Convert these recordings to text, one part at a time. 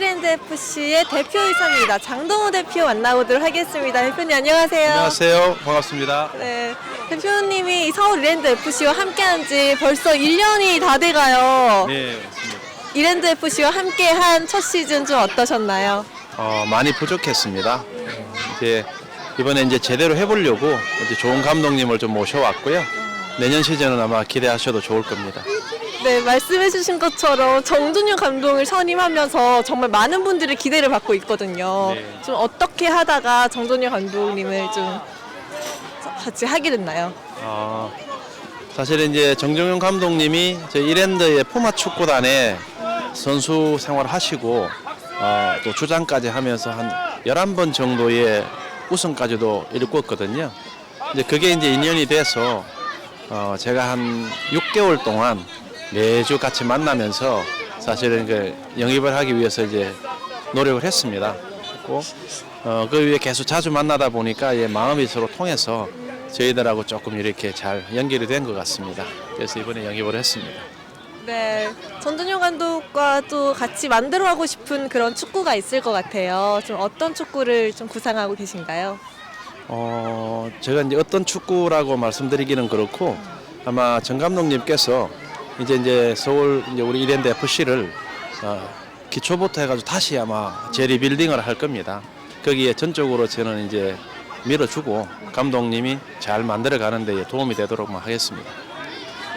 서울랜드 FC의 대표이사입니다. 장동우 대표 만나보도록 하겠습니다. 대표님 안녕하세요. 안녕하세요. 반갑습니다. 네, 대표님이 서울랜드 FC와 함께한 지 벌써 1년이 다 돼가요. 네, 맞습니다. 이랜드 FC와 함께한 첫 시즌 좀 어떠셨나요? 어, 많이 부족했습니다. 이제 이번에 이제 제대로 해보려고 이제 좋은 감독님을 좀 모셔왔고요. 내년 시즌은 아마 기대하셔도 좋을 겁니다. 네, 말씀해주신 것처럼 정준영 감독을 선임하면서 정말 많은 분들의 기대를 받고 있거든요. 네. 좀 어떻게 하다가 정준영 감독님을 좀 같이 하게 됐나요? 어, 사실은 이제 정정용 감독님이 저희 이랜드의 포마 축구단에 선수 생활을 하시고 어, 또 주장까지 하면서 한 11번 정도의 우승까지도 이루었거든요. 이제 그게 이제 인연이 돼서 어, 제가 한 6개월 동안 매주 같이 만나면서 사실은 그 영입을 하기 위해서 이제 노력을 했습니다. 그리고 어, 그 위에 계속 자주 만나다 보니까 예, 마음이 서로 통해서 저희들하고 조금 이렇게 잘 연결이 된 것 같습니다. 그래서 이번에 영입을 했습니다. 네, 전준용 감독과 또 같이 만들어가고 싶은 그런 축구가 있을 것 같아요. 좀 어떤 축구를 좀 구상하고 계신가요? 어, 제가 이제 어떤 축구라고 말씀드리기는 그렇고 아마 정 감독님께서 이제 이제 서울 이제 우리 이랜드 FC를 어, 기초부터 해가지고 다시 아마 재리빌딩을 할 겁니다. 거기에 전적으로 저는 이제 밀어주고 감독님이 잘 만들어 가는 데 도움이 되도록 하겠습니다.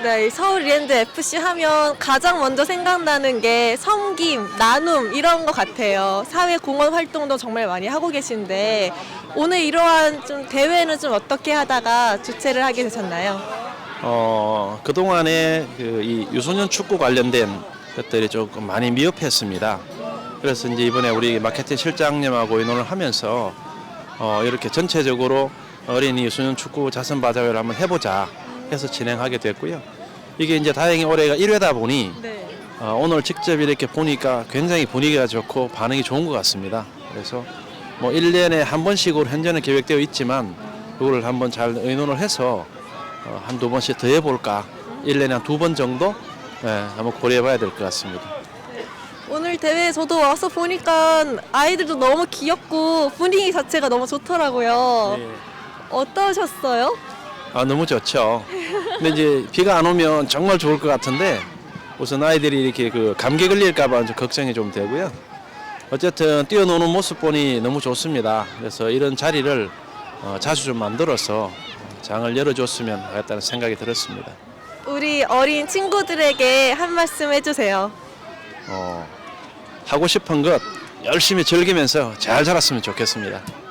네, 이 서울 이랜드 FC 하면 가장 먼저 생각나는 게 섬김, 나눔 이런 것 같아요. 사회 공헌 활동도 정말 많이 하고 계신데 오늘 이러한 좀 대회는 좀 어떻게 하다가 주최를 하게 되셨나요? 어, 그동안에 그 이 유소년 축구 관련된 것들이 조금 많이 미흡했습니다. 그래서 이제 이번에 우리 마케팅 실장님하고 의논을 하면서 어, 이렇게 전체적으로 어린이 유소년 축구 자선 바자회를 한번 해보자 해서 진행하게 됐고요. 이게 이제 다행히 올해가 1회다 보니 네. 어, 오늘 직접 이렇게 보니까 굉장히 분위기가 좋고 반응이 좋은 것 같습니다. 그래서 뭐 1년에 한 번씩으로 현재는 계획되어 있지만 그거를 한번 잘 의논을 해서 어, 한두 번씩 더 해볼까. 1년에 한 두 번 정도 예, 한번 고려해봐야 될 것 같습니다. 오늘 대회 저도 와서 보니까 아이들도 너무 귀엽고 분위기 자체가 너무 좋더라고요. 어떠셨어요? 아 너무 좋죠. 근데 이제 비가 안 오면 정말 좋을 것 같은데 우선 아이들이 이렇게 그 감기 걸릴까봐 좀 걱정이 좀 되고요. 어쨌든 뛰어노는 모습 보니 너무 좋습니다. 그래서 이런 자리를 어, 자주 좀 만들어서 장을 열어줬으면 하겠다는 생각이 들었습니다. 우리 어린 친구들에게 한 말씀 해주세요. 어, 하고 싶은 것 열심히 즐기면서 잘 자랐으면 좋겠습니다.